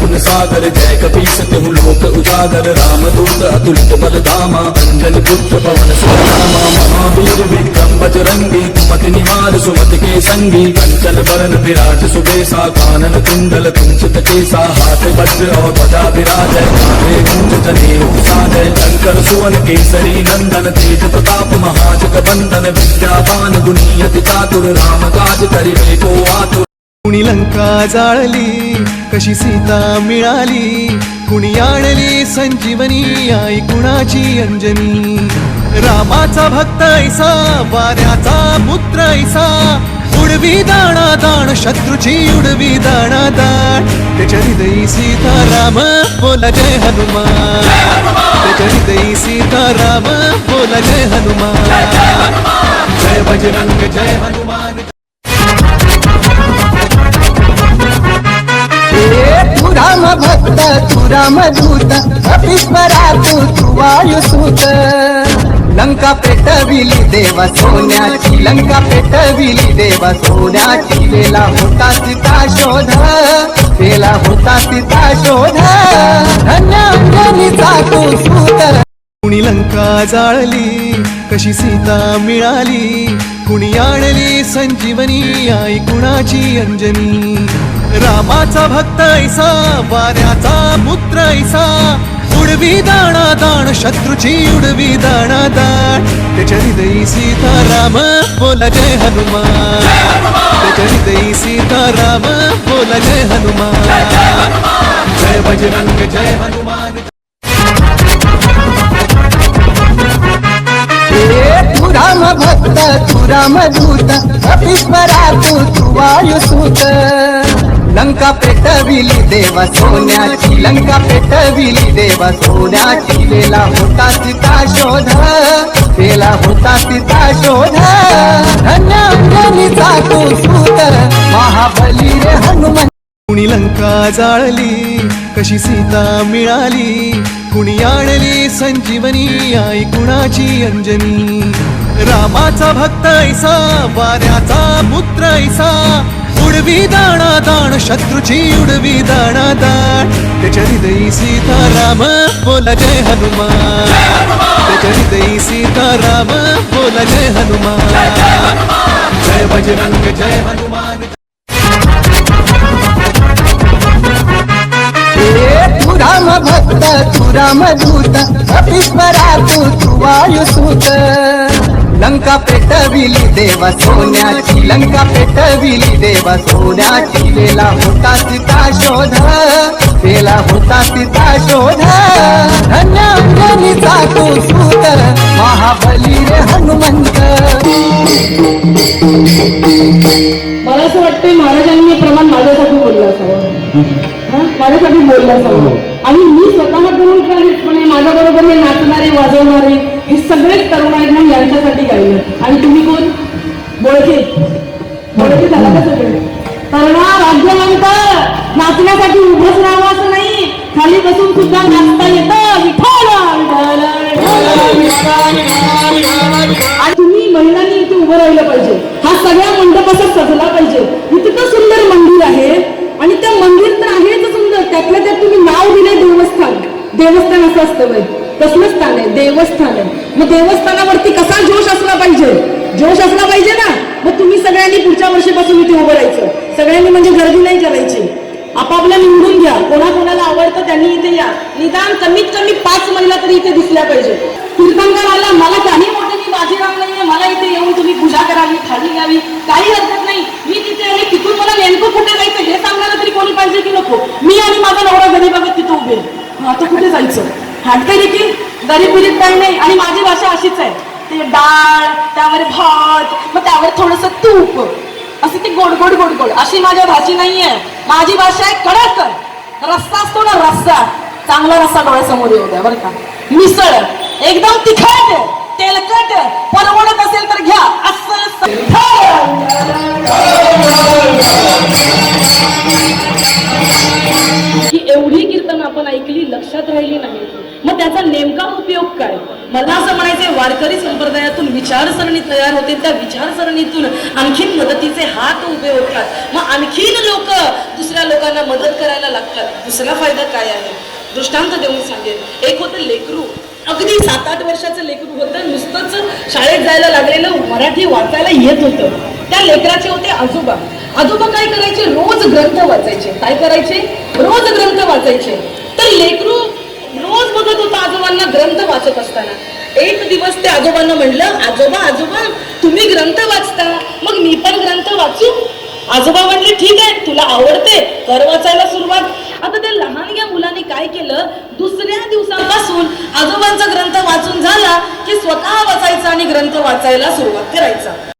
गुण सागर जय कपीस तिहु लोक उजागर रामदूत अतुलित बलधामा अंजन पुत्र पवन सुरामा महावीर विक्रम बजरंगी कुमति निवार सुमति के संगी कंचन बरन विराज सुबेसा कानन कुंडल कुंचित केसा हाथ वज्र और ध्वजा विराज कांधे कुंज जने साजय शंकर सुवन केसरी नंदन तेज प्रताप महाजग बंदन विद्यावान गुणी अति चातुर राम काज करिबे को आतुर कुणी लंका जाळली कशी सीता मिळाली? कुणी आणली संजीवनी? आई कुणाची अंजनी? रामाचा भक्त ऐसा वाऱ्याचा पुत्र ऐसा. उडवी दाणा दाण शत्रूची उडवी दाणा दाण. त्याच्या हृदयी सीता राम बोला जय हनुमान. त्याच्या हृदयी सीता राम बोला जय हनुमान. जय बजरंग जय हनुमान. भक्त तुरा राम दूत तू तुवायुसूत लंका पेटविली देवा सोन्याची लंका पेटविली देवा सोन्याची. वेला होता तिचा शोध वेला होता तिचा शोध. धन्यांजलीचा तू सूत. कुणी लंका जाळली कशी सीता मिळाली? कुणी आणली संजीवनी आई कुणाची अंजनी? रामाचा भक्त ऐसा वाऱ्याचा पुत्र ऐसा. उडवी दाणा दाण शत्रूची उडवी दाणा दाण. त्याच्या हृदयी सीता राम बोला जय हनुमान. त्याच्या हृदयी सीता राम बोला जय हनुमान. जय बजरंग जय हनुमान. राम भक्त तू राम दूत अपिस्वरा तू तू वायुसूत. लंका पेटविली देवा सोन्याची लंका पेटविली देवा सोन्याची. वेला होता तिचा शोध वेला होता तिचा शोध. धन्य तू सूत महाबली रे हनुमान. कुणी लंका जाळली कशी सीता मिळाली? कुणी आणली संजीवनी आई कुणाची अंजनी? रामाचा भक्त ऐसा वाऱ्याचा पुत्र उडवी दाणा दाण शत्रूची उडवी दाणा दाण. त्याच्या हृदयी सीता राम बोला जय हनुमान. त्याच्या हृदयी सीता राम बोला जय हनुमान. जय बजरंग जय हनुमान. तू राम भक्त तू राम दूत अपिस्वरा तू तू वायुसूत. लंका पेटविली देवा सोन्याची लंका पेटविली देवा सोन्याची. वेला होता सीता शोध वेला होता सीता शोध. धन्य अंजनीचा तू सूत महाबली रे हनुमंत. मला असं वाटतंय महाराजांनी हे प्रमाण माझ्यासाठी बोललं असावं. हं? माझ्यासाठी बोललं असावं. आणि मी स्वतः करून पण माझ्या बरोबर हे नाचणारे वाजवणारे हे सगळेच तरुण आहेत म्हणून यांच्यासाठी गायलं. आणि तुम्ही कोण? बोळके. बोळके झाला का सगळे? तरणा राज्यवंत नाचण्यासाठी उभंच राहावं असं नाही. खाली बसून सुद्धा नाचता येतं. विठ्ठल आणि तुम्ही महिलांनी इथे उभं राहिलं पाहिजे. हा सगळ्या मंडपाचा सजला पाहिजे. इतकं सुंदर मंदिर आहे. आणि त्या मंदिर तर आहेच त्यात तुम्ही नाव दिले देवस्थान. देवस्थान असं असतं बाई. कसलं स्थान आहे देवस्थान आहे. मग देवस्थानावरती कसा जोश असला पाहिजे? जोश असला पाहिजे ना. मग तुम्ही सगळ्यांनी पुढच्या वर्षीपासून इथे उभं राहायचं. सगळ्यांनी म्हणजे गर्दी नाही करायची. आपापल्या निवडून घ्या. कोणाकोणाला आवडतं त्यांनी इथे या. निदान कमीत कमी पाच महिला तरी इथे दिसल्या पाहिजे. कीर्तनकार आला मला काही मोठं मी बाजीराव नाहीये. मला इथे येऊन तुम्ही पूजा करावी खाली घ्यावी. काही हरकत नाही मी तिथे आले तिथून मला नेमकं कुठे जायचं हे सांगणारं तरी कोणी पाहिजे की नको मी आणि माझा नवरा घरी बघत आता कुठे जायचं हाटके देखील गरीब बिरीब काही नाही आणि माझी भाषा अशीच आहे ते डाळ त्यावर भात मग त्यावर थोडस तूप असे ते गोड गोड गोड गोड अशी माझ्या भाषी नाहीये माझी भाषा आहे कडक रस्ता असतो ना रस्सा चांगला रस्सा डोळ्यासमोर येऊ द्या बरं का मिसळ एकदम तिखट तेलकट परवडत असेल तर घ्या असं एवढी कीर्तन आपण ऐकली लक्षात राहिली नाही. मग त्याचा नेमका उपयोग काय? मला असं म्हणायचंय वारकरी संप्रदायातून विचारसरणी तयार होते त्या विचारसरणीतून आणखीन मदतीचे हात उभे होतात. मग आणखीन लोक दुसऱ्या लोकांना मदत करायला लागतात. दुसरा फायदा काय आहे? दृष्टांत देऊन सांगेल एक होतं लेकरू. अगदी सात आठ वर्षाचं लेकरू होतं. नुसतंच शाळेत जायला लागलेलं मराठी वाचायला येत होतं. त्या लेकराचे होते आजोबा. आजोबा काय करायचे? रोज ग्रंथ वाचायचे. काय करायचे? रोज ग्रंथ वाचायचे. तर लेकरू रोज बघत होता आजोबांना ग्रंथ वाचत असताना. एक दिवस ते आजोबांना म्हणलं आजोबा आजोबा तुम्ही ग्रंथ वाचता. मग मी पण ग्रंथ वाचू. आजोबा म्हणले ठीक आहे तुला आवडते. कर वाचायला सुरुवात. आता त्या लहानग्या मुलाने काय केलं? दुसऱ्या दिवसापासून आजोबांचा ग्रंथ वाचून झाला की स्वतः वाचायचा आणि ग्रंथ वाचायला सुरुवात करायचा.